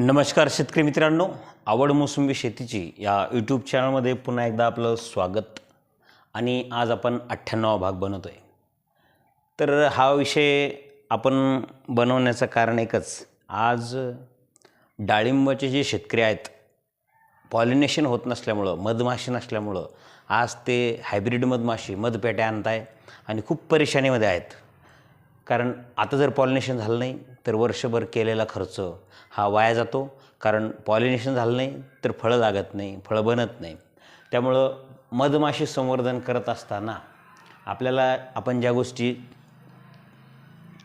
नमस्कार शेतकरी मित्रांनो आवड मोसंबी शेतीची या यूट्यूब चॅनलमध्ये पुन्हा एकदा आपलं स्वागत. आणि आज आपण अठ्ठ्याण्णवा भाग बनवतो आहे तर हा विषय आपण बनवण्याचं कारण एकच आज डाळिंबाचे जे शेतकरी आहेत पॉलिनेशन होत नसल्यामुळं मधमाशी नसल्यामुळं आज ते हायब्रिड मधमाशी मधपेट्या आणत आहे आणि खूप परेशानीमध्ये आहेत. कारण आता जर पॉलिनेशन झालं नाही तर वर्षभर केलेला खर्च हा वाया जातो. कारण पॉलिनेशन झालं नाही तर फळं लागत नाही फळं बनत नाही. त्यामुळं मधमाशी संवर्धन करत असताना आपल्याला आपण ज्या गोष्टी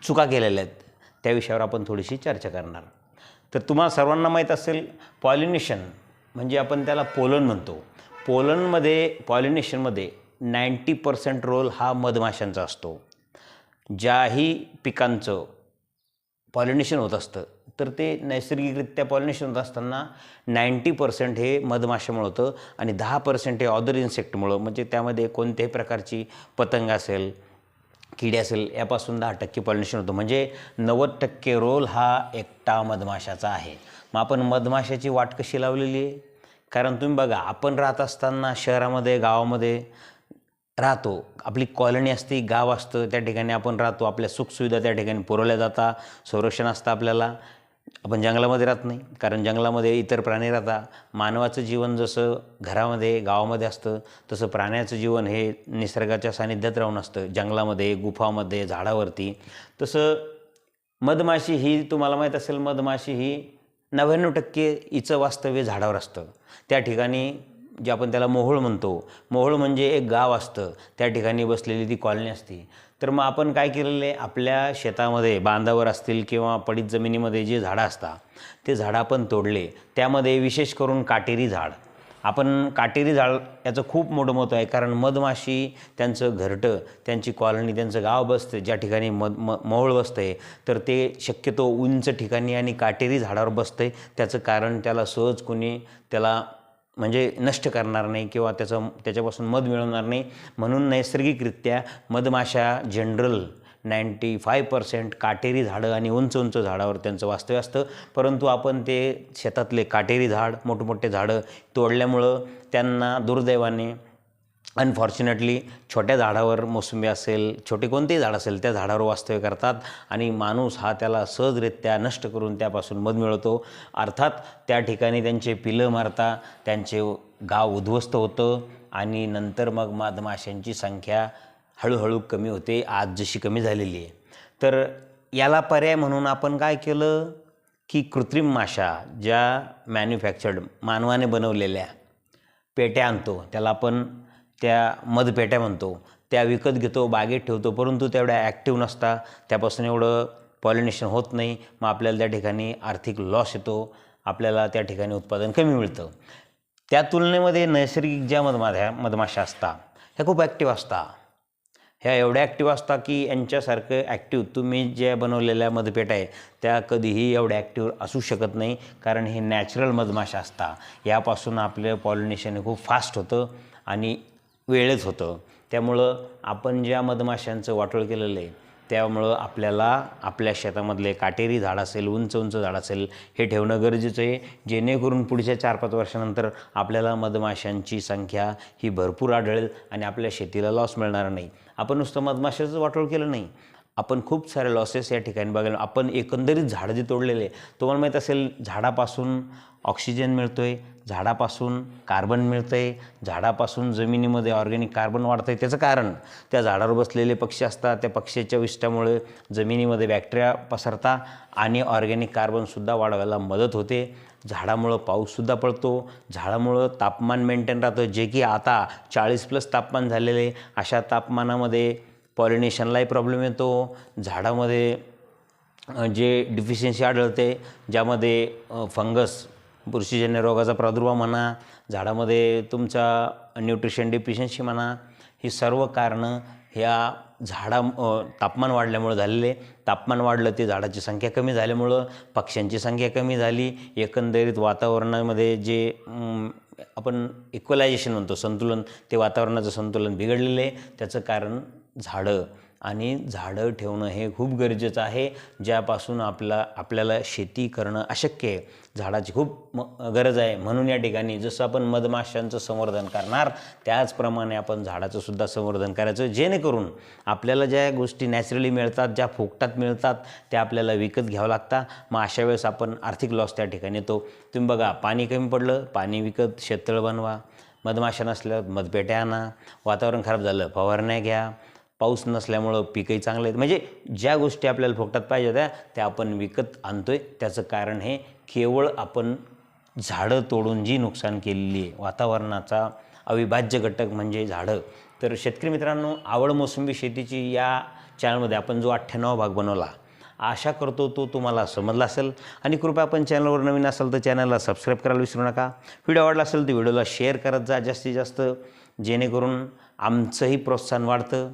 चुका केलेल्या आहेत त्या विषयावर आपण थोडीशी चर्चा करणार. तर तुम्हाला सर्वांना माहीत असेल पॉलिनेशन म्हणजे आपण त्याला पोलन म्हणतो. पोलनमध्ये पॉलिनेशनमध्ये नाईंटी पर्सेंट रोल हा मधमाशांचा असतो. ज्याही पिकांचं पॉलिनेशन होत असतं तर ते नैसर्गिकरित्या पॉलिनेशन होत असताना नाईंटी पर्सेंट हे मधमाशामुळं होतं आणि दहा पर्सेंट हे ऑदर इन्सेक्टमुळं म्हणजे त्यामध्ये कोणत्याही प्रकारची पतंग असेल किडे असेल यापासून दहा टक्के पॉलिनेशन होतं. म्हणजे नव्वद टक्के रोल हा एकटा मधमाशाचा आहे. मग आपण मधमाशाची वाट कशी लावलेली आहे? कारण तुम्ही बघा आपण राहत असताना शहरामध्ये गावामध्ये राहतो. आपली कॉलनी असते गाव असतं त्या ठिकाणी आपण राहतो. आपल्या सुखसुविधा त्या ठिकाणी पुरवल्या जातात संरक्षण असतं आपल्याला. आपण जंगलामध्ये राहत नाही कारण जंगलामध्ये इतर प्राणी राहतात. मानवाचं जीवन जसं घरामध्ये गावामध्ये असतं तसं प्राण्याचं जीवन हे निसर्गाच्या सानिध्यात राहून असतं. जंगलामध्ये गुफामध्ये झाडावरती. तसं मधमाशी ही तुम्हाला माहीत असेल मधमाशी ही नव्याण्णव टक्के हिचं वास्तव्य झाडावर असतं. त्या ठिकाणी जे आपण त्याला मोहोळ म्हणतो. मोहोळ म्हणजे एक गाव असतं. त्या ठिकाणी बसलेली ती कॉलनी असते. तर मग आपण काय केलेलं आहे? आपल्या शेतामध्ये बांधावर असतील किंवा पडीत जमिनीमध्ये जे झाडं असतात ते झाडं आपण तोडले. त्यामध्ये विशेष करून काटेरी झाड. आपण काटेरी झाड याचं खूप मोठं महत्त्व आहे. कारण मधमाशी त्यांचं घरटं त्यांची कॉलनी त्यांचं गाव बसतं. ज्या ठिकाणी मध म मोहळ बसतं आहे तर ते शक्यतो उंच ठिकाणी आणि काटेरी झाडावर बसतं आहे त्याचं कारण त्याला सहज कोणी त्याला म्हणजे नष्ट करणार नाही किंवा त्याचं त्याच्यापासून मध मिळवणार नाही. म्हणून नैसर्गिकरित्या मधमाशा जनरल नाईंटी फाय पर्सेंट काटेरी झाडं आणि उंच उंच झाडावर त्यांचं वास्तव्य असतं. परंतु आपण ते शेतातले काटेरी झाड मोठमोठे झाडं तोडल्यामुळं त्यांना दुर्दैवाने अनफॉर्च्युनेटली छोट्या झाडावर मोसंबी असेल छोटे कोणतेही झाड असेल त्या झाडावर वास्तव्य करतात आणि माणूस हा त्याला सहजरित्या नष्ट करून त्यापासून मध मिळवतो. अर्थात त्या ठिकाणी त्यांचे पिलं मारता त्यांचे गाव उद्ध्वस्त होतं आणि नंतर मग मधमाशांची संख्या हळूहळू कमी होते आज जशी कमी झालेली आहे. तर याला पर्याय म्हणून आपण काय केलं? की कृत्रिम माशा ज्या मॅन्युफॅक्चर्ड मानवाने बनवलेल्या पेट्या आणतो. त्याला आपण त्या मधपेट्या म्हणतो त्या विकत घेतो बागेत ठेवतो परंतु तेवढ्या ॲक्टिव्ह नसता. त्यापासून एवढं पॉलिनेशन होत नाही. मग आपल्याला त्या ठिकाणी आर्थिक लॉस येतो. आपल्याला त्या ठिकाणी उत्पादन कमी मिळतं. त्या तुलनेमध्ये नैसर्गिक ज्या मधमाध्या मधमाशा असतात ह्या खूप ॲक्टिव्ह असतात ह्या एवढ्या ॲक्टिव्ह असतात की यांच्यासारखं ॲक्टिव्ह तुम्ही ज्या बनवलेल्या मधपेट आहे त्या कधीही एवढ्या ॲक्टिव्ह असू शकत नाही. कारण हे नॅचरल मधमाशा असतात यापासून आपलं पॉलिनेशन हे खूप फास्ट होतं आणि वेळेत होतं. त्यामुळं आपण ज्या मधमाशांचं वाटोळ केलेलं आहे त्यामुळं आपल्याला आपल्या शेतामधले काटेरी झाड असेल उंच उंच झाड असेल हे ठेवणं गरजेचं आहे. जेणेकरून पुढच्या चार पाच वर्षानंतर आपल्याला मधमाशांची संख्या ही भरपूर आढळेल आणि आपल्या शेतीला लॉस मिळणार नाही. आपण नुसतं मधमाशाचं वाटोळ केलं नाही. आपण खूप सारे लॉसेस या ठिकाणी बघायला आपण एकंदरीत झाडं जे तोडलेले तुम्हाला माहीत असेल झाडापासून ऑक्सिजन मिळतो आहे झाडापासून कार्बन मिळतं आहे झाडापासून जमिनीमध्ये ऑर्गॅनिक कार्बन वाढतं आहे त्याचं कारण त्या झाडावर बसलेले पक्षी असतात त्या पक्ष्याच्या विष्टामुळे जमिनीमध्ये बॅक्टेरिया पसरता आणि ऑर्गॅनिक कार्बनसुद्धा वाढवायला मदत होते. झाडामुळं पाऊससुद्धा पडतो. झाडामुळं तापमान मेंटेन राहतं. जे की आता चाळीस प्लस तापमान झालेले अशा तापमानामध्ये पॉलिनेशनलाही प्रॉब्लेम येतो. झाडामध्ये जे डिफिशियन्सी आढळते ज्यामध्ये फंगस बुरशीजन्य रोगाचा प्रादुर्भाव म्हणा झाडामध्ये तुमचा न्यूट्रिशन डिफिशियन्सी म्हणा ही सर्व कारणं ह्या झाडा तापमान वाढल्यामुळं झालेले. तापमान वाढलं ते झाडाची संख्या कमी झाल्यामुळं पक्ष्यांची संख्या कमी झाली. एकंदरीत वातावरणामध्ये जे आपण इक्वलायझेशन म्हणतो संतुलन ते वातावरणाचं संतुलन बिघडलेलं आहे. त्याचं कारण झाडं. आणि झाडं ठेवणं हे खूप गरजेचं आहे ज्यापासून आपला आपल्याला शेती करणं अशक्य आहे. झाडाची खूप म गरज आहे. म्हणून या ठिकाणी जसं आपण मधमाशांचं संवर्धन करणार त्याचप्रमाणे आपण झाडाचं सुद्धा संवर्धन करायचं. जेणेकरून आपल्याला ज्या गोष्टी नॅचरली मिळतात ज्या फुकटात मिळतात त्या आपल्याला विकत घ्यावं लागतात. मग अशा वेळेस आपण आर्थिक लॉस त्या ठिकाणी येतो. तुम्ही बघा पाणी कमी पडलं पाणी विकत शेततळ बनवा. मधमाशा नसल्या मधपेट्या आणा. वातावरण खराब झालं फवारण्या घ्या. पाऊस नसल्यामुळं पिकंही चांगले आहेत. म्हणजे ज्या गोष्टी आपल्याला फोकटात पाहिजे होत्या त्या आपण विकत आणतोय. त्याचं कारण हे केवळ आपण झाडं तोडून जी नुकसान केलेली आहे वातावरणाचा अविभाज्य घटक म्हणजे झाडं. तर शेतकरी मित्रांनो आवड मोसंबी शेतीची या चॅनलमध्ये आपण जो अठ्ठ्याण्णव भाग बनवला आशा करतो तो तुम्हाला समजला असेल. आणि कृपया आपण चॅनलवर नवीन असाल तर चॅनलला सबस्क्राईब करायला विसरू नका. व्हिडिओ आवडला असेल तर व्हिडिओला शेअर करत जा. जास्तीत जास्त जेणेकरून आमचंही प्रोत्साहन वाढतं.